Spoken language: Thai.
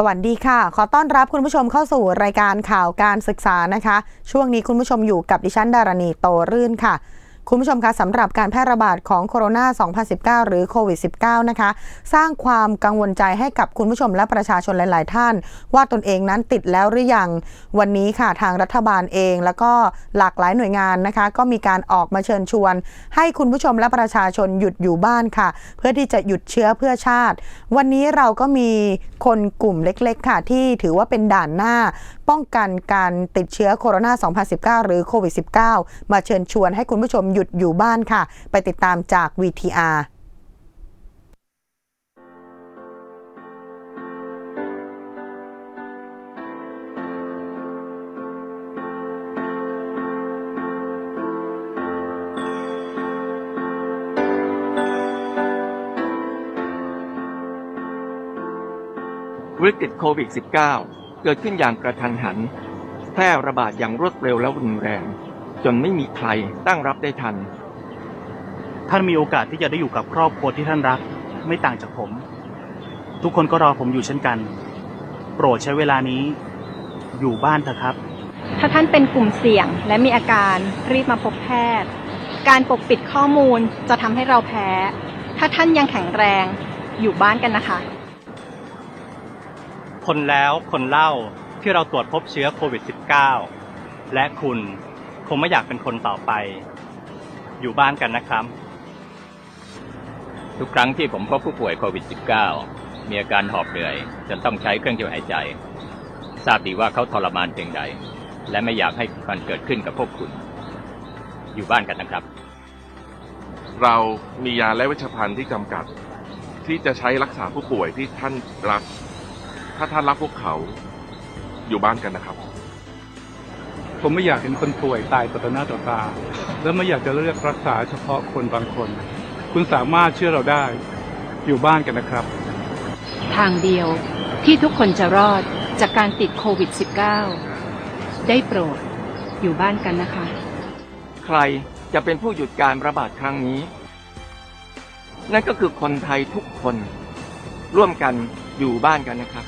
สวัสดีค่ะ ขอต้อนรับคุณผู้ชมเข้าสู่รายการข่าวการศึกษานะคะ ช่วงนี้คุณผู้ชมอยู่กับดิฉันดารณีโตรื่นค่ะ คุณผู้ชมคะสำหรับการแพร่ระบาดของโคโรนา 2019 หรือโควิด -19 นะคะ สร้างความกังวลใจให้กับคุณผู้ชมและประชาชนหลาย ๆ ท่าน ว่าตนเองนั้นติดแล้วหรือยัง วันนี้ค่ะทางรัฐบาลเอง แล้วก็หลากหลายหน่วยงานนะคะ ก็มีการออกมาเชิญชวน ให้คุณผู้ชมและประชาชนหยุดอยู่บ้านค่ะ เพื่อที่จะหยุดเชื้อเพื่อชาติ วันนี้เราก็มีคนกลุ่มเล็ก ๆ ค่ะ ที่ถือว่าเป็นด่านหน้า ป้องกันการติดเชื้อโคโรนา 2019 หรือโควิด -19 มาเชิญชวนให้คุณผู้ชมหยุดยุดอยู่บ้านค่ะ ไปติดตามจาก VTR วิกฤตโควิด -19 เกิดขึ้นอย่างกระทันหัน แพร่ระบาดอย่างรวดเร็วและรุนแรง จนไม่มีใครตั้งรับได้ทัน ท่านมีโอกาสที่จะได้อยู่กับครอบครัวที่ท่านรัก ไม่ต่างจากผม ทุกคนก็รอผมอยู่เช่นกัน โปรดใช้เวลานี้ อยู่บ้านเถอะครับ ถ้าท่านเป็นกลุ่มเสี่ยงและมีอาการรีบมาพบแพทย์ การปกปิดข้อมูลจะทำให้เราแพ้ ถ้าท่านยังแข็งแรงอยู่บ้านกันนะคะ คนแล้วคนเล่าที่เราตรวจพบเชื้อโควิด -19 และคุณ คงไม่อยากเป็นคนต่อไป อยู่บ้านกันนะครับ ทุกครั้งที่ผมพบผู้ป่วยโควิด -19 มีอาการหอบเหนื่อย จนต้องใช้เครื่องช่วยหายใจ ทราบดีว่าเขาทรมานเพียงใด และไม่อยากให้มันเกิดขึ้นกับพวกคุณ อยู่บ้านกันนะครับ เรามียาและเวชภัณฑ์ที่จำกัด ที่จะใช้รักษาผู้ป่วยที่ท่านรัก ถ้าท่านรักพวกเขา อยู่บ้านกันนะครับ ผมไม่อยากเห็นคนป่วยตายต่อหน้าต่อตา และไม่อยากจะเลือกรักษาเฉพาะคนบางคน คุณสามารถเชื่อเราได้อยู่บ้านกันนะครับ ทางเดียวที่ทุกคนจะรอดจากการติดโควิด -19 ได้โปรดอยู่บ้านกันนะคะ ใครจะเป็นผู้หยุดการระบาดครั้งนี้ นั่นก็คือคนไทยทุกคนร่วมกันอยู่บ้านกันนะครับ